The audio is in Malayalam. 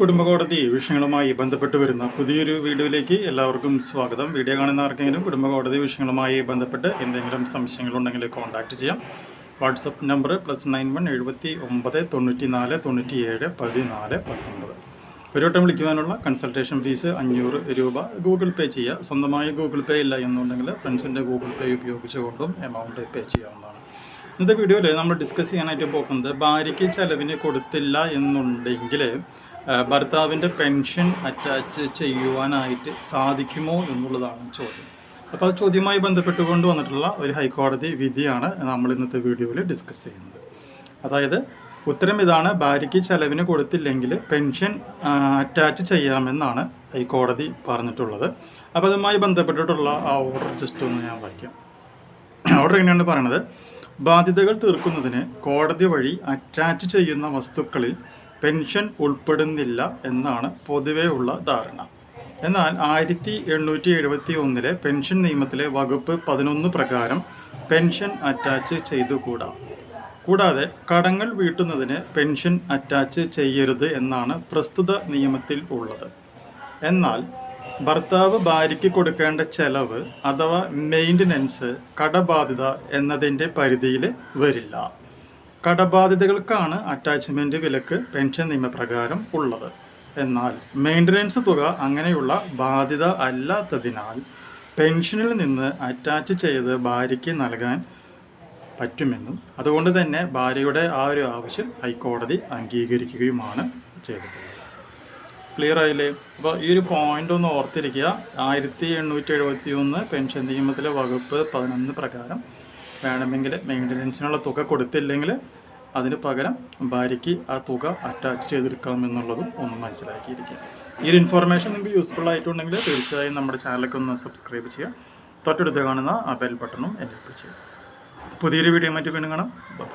കുടുംബകോടതി വിഷയങ്ങളുമായി ബന്ധപ്പെട്ട് വരുന്ന പുതിയൊരു വീഡിയോയിലേക്ക് എല്ലാവർക്കും സ്വാഗതം. വീഡിയോ കാണുന്ന ആർക്കെങ്കിലും കുടുംബകോടതി വിഷയങ്ങളുമായി ബന്ധപ്പെട്ട് എന്തെങ്കിലും സംശയങ്ങളുണ്ടെങ്കിൽ കോൺടാക്ട് ചെയ്യാം. WhatsApp number plus nine one എഴുപത്തി ഒമ്പത് തൊണ്ണൂറ്റി നാല് തൊണ്ണൂറ്റി ഏഴ് പതിനാല് പത്തൊമ്പത്. ഒരു വട്ടം വിളിക്കുവാനുള്ള കൺസൾട്ടേഷൻ ഫീസ് അഞ്ഞൂറ് രൂപ. ഗൂഗിൾ പേ ചെയ്യുക. സ്വന്തമായി ഗൂഗിൾ പേ ഇല്ല എന്നുണ്ടെങ്കിൽ ഫ്രണ്ട്സിന്റെ ഗൂഗിൾ പേ ഉപയോഗിച്ചുകൊണ്ടും എമൗണ്ട് പേ ചെയ്യാവുന്നതാണ്. ഇന്നത്തെ വീഡിയോയിൽ നമ്മൾ ഡിസ്കസ് ചെയ്യാനായിട്ട് പോകുന്നത് ഭാര്യയ്ക്ക് ചെലവിന് കൊടുത്തില്ല എന്നുണ്ടെങ്കിൽ ഭർത്താവിന്റെ പെൻഷൻ അറ്റാച്ച് ചെയ്യുവാനായിട്ട് സാധിക്കുമോ എന്നുള്ളതാണ് ചോദ്യം. അപ്പോൾ അത് ചോദ്യവുമായി ബന്ധപ്പെട്ടുകൊണ്ട് വന്നിട്ടുള്ള ഒരു ഹൈക്കോടതി വിധിയാണ് നമ്മൾ ഇന്നത്തെ വീഡിയോയിൽ ഡിസ്കസ് ചെയ്യുന്നത്. അതായത് ഉത്തരം ഇതാണ് ഭാര്യയ്ക്ക് ചെലവിന് കൊടുത്തില്ലെങ്കിൽ പെൻഷൻ അറ്റാച്ച് ചെയ്യാമെന്നാണ് ഹൈക്കോടതി പറഞ്ഞിട്ടുള്ളത്. അപ്പോൾ അതുമായി ബന്ധപ്പെട്ടിട്ടുള്ള ആ ഓർഡർ ജസ്റ്റ് ഒന്ന് ഞാൻ വായിക്കാം. ഓർഡർ എങ്ങനെയാണ് പറയണത്? ബാധ്യതകൾ തീർക്കുന്നതിന് കോടതി വഴി അറ്റാച്ച് ചെയ്യുന്ന വസ്തുക്കളിൽ പെൻഷൻ ഉൾപ്പെടുന്നില്ല എന്നാണ് പൊതുവേ ഉള്ള ധാരണ. എന്നാൽ ആയിരത്തി എണ്ണൂറ്റി എഴുപത്തി ഒന്നിലെ പെൻഷൻ നിയമത്തിലെ വകുപ്പ് പതിനൊന്ന് പ്രകാരം പെൻഷൻ അറ്റാച്ച് ചെയ്തുകൂടാ. കൂടാതെ കടങ്ങൾ വീട്ടുന്നതിന് പെൻഷൻ അറ്റാച്ച് ചെയ്യരുത് എന്നാണ് പ്രസ്തുത നിയമത്തിൽ ഉള്ളത്. എന്നാൽ ഭർത്താവ് ഭാര്യയ്ക്ക് കൊടുക്കേണ്ട ചെലവ് അഥവാ മെയിന്റനൻസ് കടബാധ്യത എന്നതിന്റെ പരിധിയിൽ വരില്ല. കടബാധ്യതകൾക്കാണ് അറ്റാച്ച്മെന്റ് വിലക്ക് പെൻഷൻ നിയമപ്രകാരം ഉള്ളത്. എന്നാൽ മെയിന്റനൻസ് തുക അങ്ങനെയുള്ള ബാധ്യത അല്ലാത്തതിനാൽ പെൻഷനിൽ നിന്ന് അറ്റാച്ച് ചെയ്ത് ഭാര്യയ്ക്ക് നൽകാൻ പറ്റുമെന്നും അതുകൊണ്ട് തന്നെ ഭാര്യയുടെ ആ ഒരു ആവശ്യം ഹൈക്കോടതി അംഗീകരിക്കുകയുമാണ് ചെയ്തത്. ക്ലിയർ ആയില്ലേ? അപ്പോൾ ഈ ഒരു പോയിന്റ് ഒന്ന് ഓർത്തിരിക്കുക. ആയിരത്തി എണ്ണൂറ്റി എഴുപത്തി ഒന്ന് പെൻഷൻ നിയമത്തിലെ വകുപ്പ് പതിനൊന്ന് പ്രകാരം വേണമെങ്കിൽ മെയിന്റനൻസിനുള്ള തുക കൊടുത്തില്ലെങ്കിൽ അതിന് പകരം ഭാര്യയ്ക്ക് ആ തുക അറ്റാച്ച് ചെയ്തെടുക്കാം എന്നുള്ളതും ഒന്ന് മനസ്സിലാക്കിയിരിക്കുക. ഈ ഒരു ഇൻഫർമേഷൻ നിങ്ങൾക്ക് യൂസ്ഫുൾ ആയിട്ടുണ്ടെങ്കിൽ തീർച്ചയായും നമ്മുടെ ചാനലൊക്കെ ഒന്ന് സബ്സ്ക്രൈബ് ചെയ്യുക. തൊട്ടടുത്ത് കാണുന്ന ആ ബെൽ ബട്ടണും എനേബിൾ ചെയ്യുക. പുതിയൊരു വീഡിയോ മറ്റു വീണ്ടും കാണാം. ബൈ